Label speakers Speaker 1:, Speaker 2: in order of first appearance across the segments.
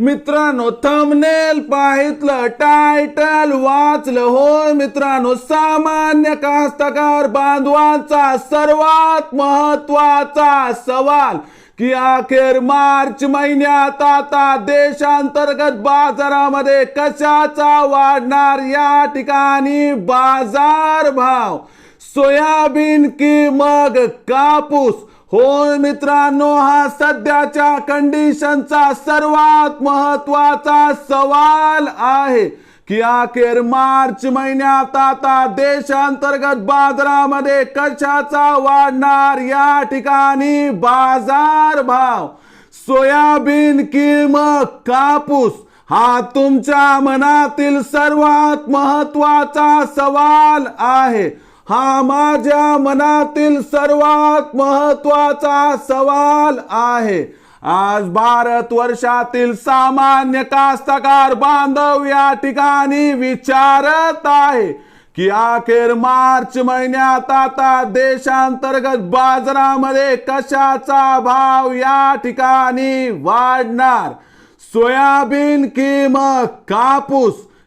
Speaker 1: मित्रांनो thumbnail पाहितलं title वाचलं. होय मित्रांनो सामान्य कास्तकार बांधवांचा सर्वात महत्त्वाचा सवाल की अखेर मार्च महिन्यात आता देशांतर्गत बाजारामध्ये कशाचा वाढणार? या ठिकाणी बाजार भाव सोयाबीन की मग कापूस? होय मित्रांनो हा सध्याच्या कंडिशनचा सर्वात महत्त्वाचा सवाल आहे की अखेर मार्च महिन्यात आता देशांतर्गत बाजारामध्ये कशाचा वाढणार? या ठिकाणी बाजार भाव सोयाबीन किंमत कापूस हा तुमच्या मनातील सर्वात महत्त्वाचा सवाल आहे. हा माझ्या मनातील सर्वात महत्त्वाचा सवाल आहे. आज भारत वर्षातील सामान्य कास्तकार बांधव या ठिकाणी विचारत आहे की अखेर मार्च महिन्यात आता देशांतर्गत बाजारामध्ये कशाचा भाव या ठिकाणी वाढणार? सोयाबीन किंमत कापूस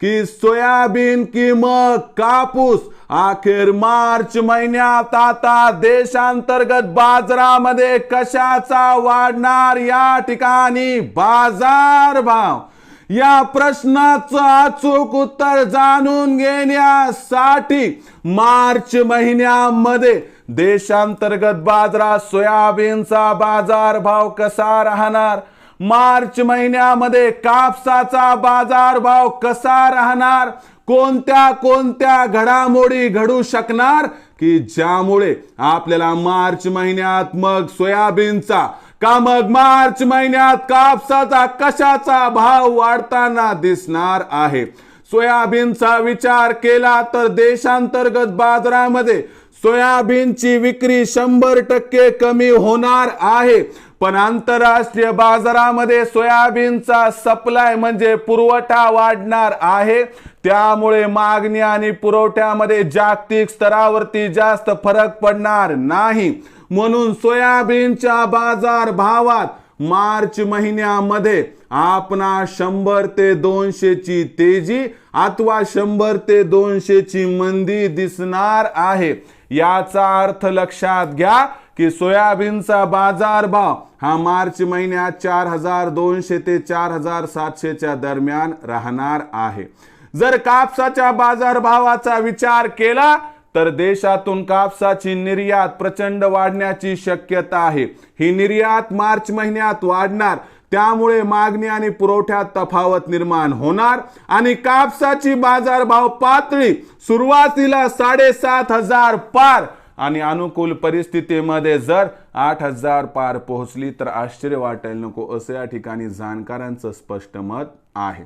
Speaker 1: की सोयाबीन किंमत कापूस. अखेर मार्च महिन्यात आता देशांतर्गत बाजारामध्ये कशाचा वाढणार या ठिकाणी बाजार भाव या प्रश्नाचं अचूक उत्तर जाणून घेण्यासाठी मार्च महिन्यामध्ये देशांतर्गत बाजारात सोयाबीनचा बाजार भाव कसा राहणार? मार्च महिन्यामध्ये कापसाचा बाजारभाव कसा राहणार? कोणत्या कोणत्या घडामोडी घडू शकणार? की ज्यामुळे आपल्याला मार्च महिन्यात मग सोयाबीनचा का मग मार्च महिन्यात कापसाचा कशाचा भाव वाढताना दिसणार आहे? सोयाबीनचा विचार केला तर देशांतर्गत बाजारामध्ये सोयाबीनची विक्री शंभर टक्के कमी होणार आहे. पण आंतरराष्ट्रीय बाजारामध्ये सोयाबीनचा सप्लाय म्हणजे पुरवठा वाढणार आहे. त्यामुळे मागणी आणि पुरवठ्यामध्ये जागतिक स्तरावरती जास्त फरक पडणार नाही. म्हणून सोयाबीनच्या बाजार भावात मार्च महिन्यामध्ये आपणा शंभर ते दोनशेची तेजी अथवा शंभर ते दोनशेची मंदी दिसणार आहे. याचा अर्थ लक्षात घ्या की सोयाबीनचा बाजार भाव हा मार्च महिन्यात चार हजार दोनशे ते चार हजार सातशेच्या दरम्यान राहणार आहे. जर कापसाच्या बाजारभावाचा विचार केला तर देशातून कापसाची निर्यात प्रचंड वाढण्याची शक्यता आहे. ही निर्यात मार्च महिन्यात वाढणार. त्यामुळे मागणी आणि पुरवठ्यात तफावत निर्माण होणार आणि कापसाची बाजारभाव पातळी सुरुवातीला साडेसात हजार पार आणि अनुकूल परिस्थितीमध्ये जर आठ हजार पार पोहोचली तर आश्चर्य वाटायला नको असं या ठिकाणी जाणकारांचं स्पष्ट मत आहे.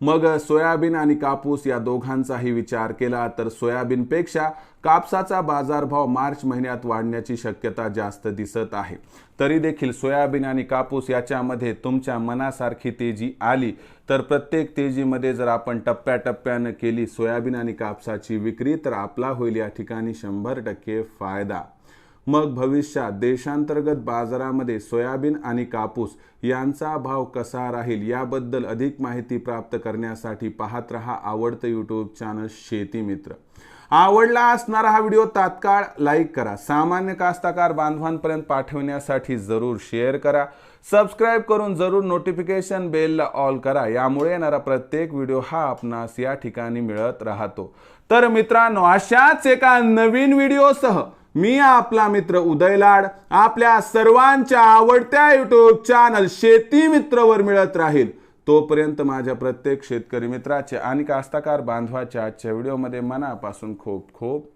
Speaker 1: मग सोयाबीन आणि कापूस या दोघांचाही विचार केला तर सोयाबीनपेक्षा कापसाचा बाजारभाव मार्च महिन्यात वाढण्याची शक्यता जास्त दिसत आहे. तरी देखील सोयाबीन आणि कापूस याच्यामध्ये तुमच्या मनासारखी तेजी आली तर प्रत्येक तेजीमध्ये जर आपण टप्प्याटप्प्यानं केली सोयाबीन आणि कापसाची विक्री तर आपला होईल या ठिकाणी शंभर टक्के फायदा. मग भविष्यात देशांतर्गत बाजारामध्ये सोयाबीन आणि कापूस यांचा भाव कसा राहील याबद्दल अधिक माहिती प्राप्त करण्यासाठी पाहत रहा आवडतं यूट्यूब चॅनल शेती मित्र. आवडला असणारा हा व्हिडिओ तात्काळ लाईक करा. सामान्य कास्ताकार बांधवांपर्यंत पाठवण्यासाठी जरूर शेअर करा. सबस्क्राईब करून जरूर नोटिफिकेशन बेलला ऑल करा. यामुळे येणारा प्रत्येक व्हिडिओ हा आपणास या ठिकाणी मिळत राहतो. तर मित्रांनो अशाच एका नवीन व्हिडिओसह मी आपला मित्र उदय लाड आपल्या सर्वांच्या आवडत्या युट्यूब चॅनल शेती मित्रवर मिळत राहील. तोपर्यंत माझ्या प्रत्येक शेतकरी मित्राचे आणि कास्ताकार बांधवाच्या आजच्या व्हिडिओमध्ये मनापासून खूप खूप